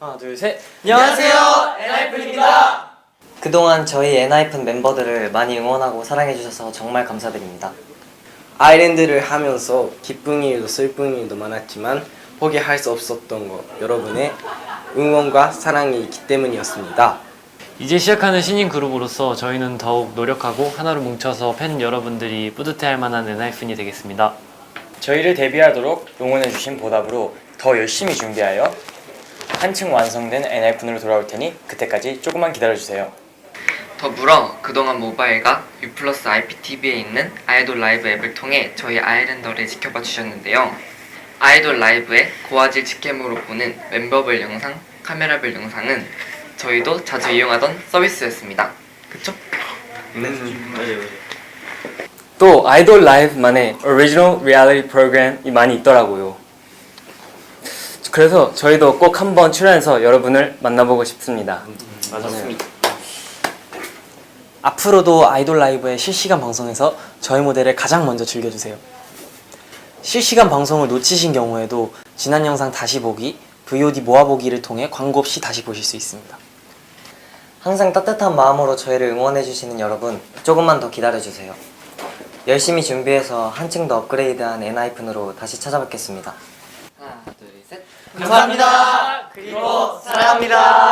하나 둘 셋. 안녕하세요, 엔하이픈입니다. 그동안 저희 엔하이픈 멤버들을 많이 응원하고 사랑해주셔서 정말 감사드립니다. 아일랜드를 하면서 기쁜 일도 슬픈 일도 많았지만 포기할 수 없었던 것 여러분의 응원과 사랑이 있기 때문이었습니다. 이제 시작하는 신인 그룹으로서 저희는 더욱 노력하고 하나로 뭉쳐서 팬 여러분들이 뿌듯해할 만한 엔하이픈이 되겠습니다. 저희를 데뷔하도록 응원해주신 보답으로 더 열심히 준비하여 한층 완성된 엔하이픈으로 돌아올 테니 그때까지 조금만 기다려주세요. 더불어 그동안 모바일과 유플러스 IPTV에 있는 아이돌 라이브 앱을 통해 저희 아일랜더를 지켜봐 주셨는데요. 아이돌 라이브의 고화질 직캠으로 보는 멤버별 영상, 카메라별 영상은 저희도 자주 이용하던 서비스였습니다. 그쵸? 또 아이돌 라이브만의 오리지널 리얼리티 프로그램이 많이 있더라고요. 그래서 저희도 꼭 한번 출연해서 여러분을 만나보고 싶습니다. 맞습니다. 앞으로도 아이돌 라이브의 실시간 방송에서 저희 무대를 가장 먼저 즐겨주세요. 실시간 방송을 놓치신 경우에도 지난 영상 다시 보기, VOD 모아보기를 통해 광고 없이 다시 보실 수 있습니다. 항상 따뜻한 마음으로 저희를 응원해주시는 여러분, 조금만 더 기다려주세요. 열심히 준비해서 한층 더 업그레이드한 엔하이픈으로 다시 찾아뵙겠습니다. 셋. 감사합니다. 그리고 사랑합니다.